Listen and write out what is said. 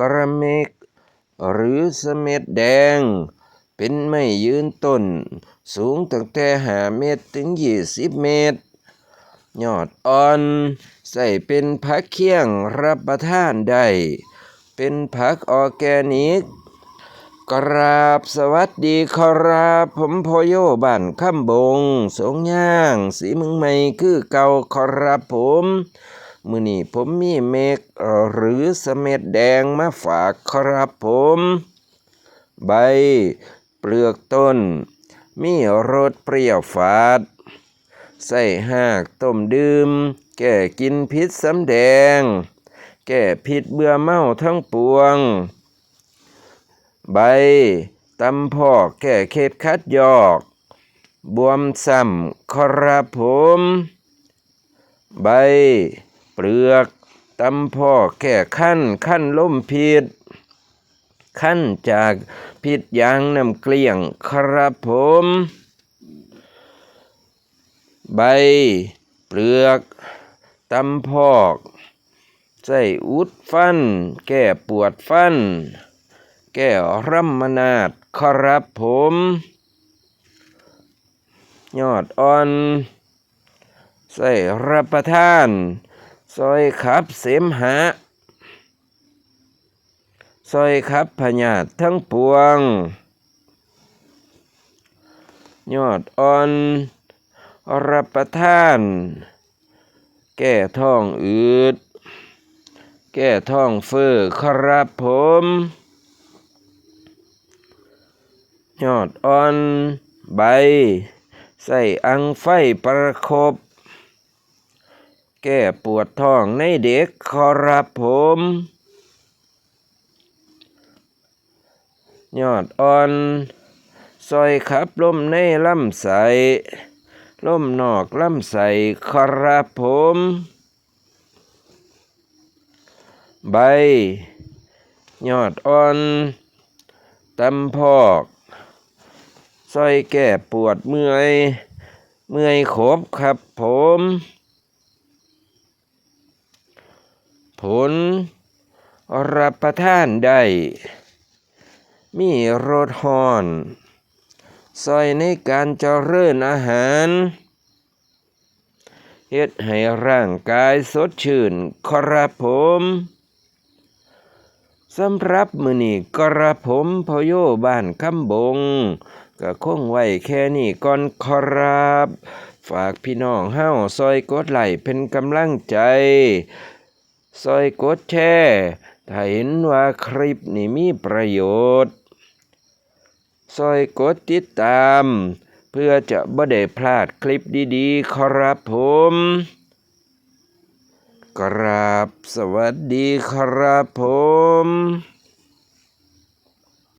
กระเมก หรือเสเม็ดแดง เป็นไม้ยืนต้น สูงตั้งแต่หาเมตรถึงยี่สิบเมตร ยอดอ่อนใส่เป็นผักเคี่ยงรับประทานได้ เป็นผักออแกนิก กราบสวัสดีครับ ผมพโยบ้านข้ามบง สงย่าง สีมึงใหม่คือเก่าครับผม มือนี้ผมมีเมกหรือเสเม็ดแดงมาฝากครับผม ใบ เปลือกต้น มีรสเปรี้ยวฝาด ใส่หากต้มดื่ม แก้กินพิษสำแดง แก้พิษเบื่อเมาทั้งปวง ใบตำพอกแก้เคล็ดคัดยอก บวมซ้ำครับผม ใบ ลือกตำพอแก้ขั้นขั้นล่มพิษขั้นจากพิษยางน้ำเกลี้ยงครับผม ใบ เปลือกตำพอกใส่อุดฟัน แก้ปวดฟัน แก้รัมมนาดครับผม ยอดอ่อน ใส่รับประทาน ซอยขับเสมหะซอยขับพญาตทั้งปวง ยอดอ่อนรับประทาน แก้ท้องอืด แก้ท้องเฟ้อครับผม ยอดอ่อนใบ ใส่อังไฟประคบ แก้ปวดท้องในเด็กครับผม ยอดอ่อนซอยขับลมในลำไส้ลมนอกลำไส้ครับผม ใบ ยอดอ่อนตำพอกซอยแก้ปวดเมื่อย เมื่อยขบครับผม ผล รับประทานได้ มีรสฮอนซอยในการเจริญอาหารเฮ็ดให้ร่างกายสดชื่นครับผมสำหรับมือนี้กระผมพโยบ้านคำบง ก็คงไว้แค่นี้ก่อนครับ ฝากพี่น้องเฮ้าซอยกดไหลเป็นกำลังใจ ซอยกดแชร์ถ้าเห็นว่าคลิปนี้มีประโยชน์ซอยกดติดตาม เพื่อจะบ่ได้พลาดคลิปดีๆ ครับผมกราบสวัสดีครับผม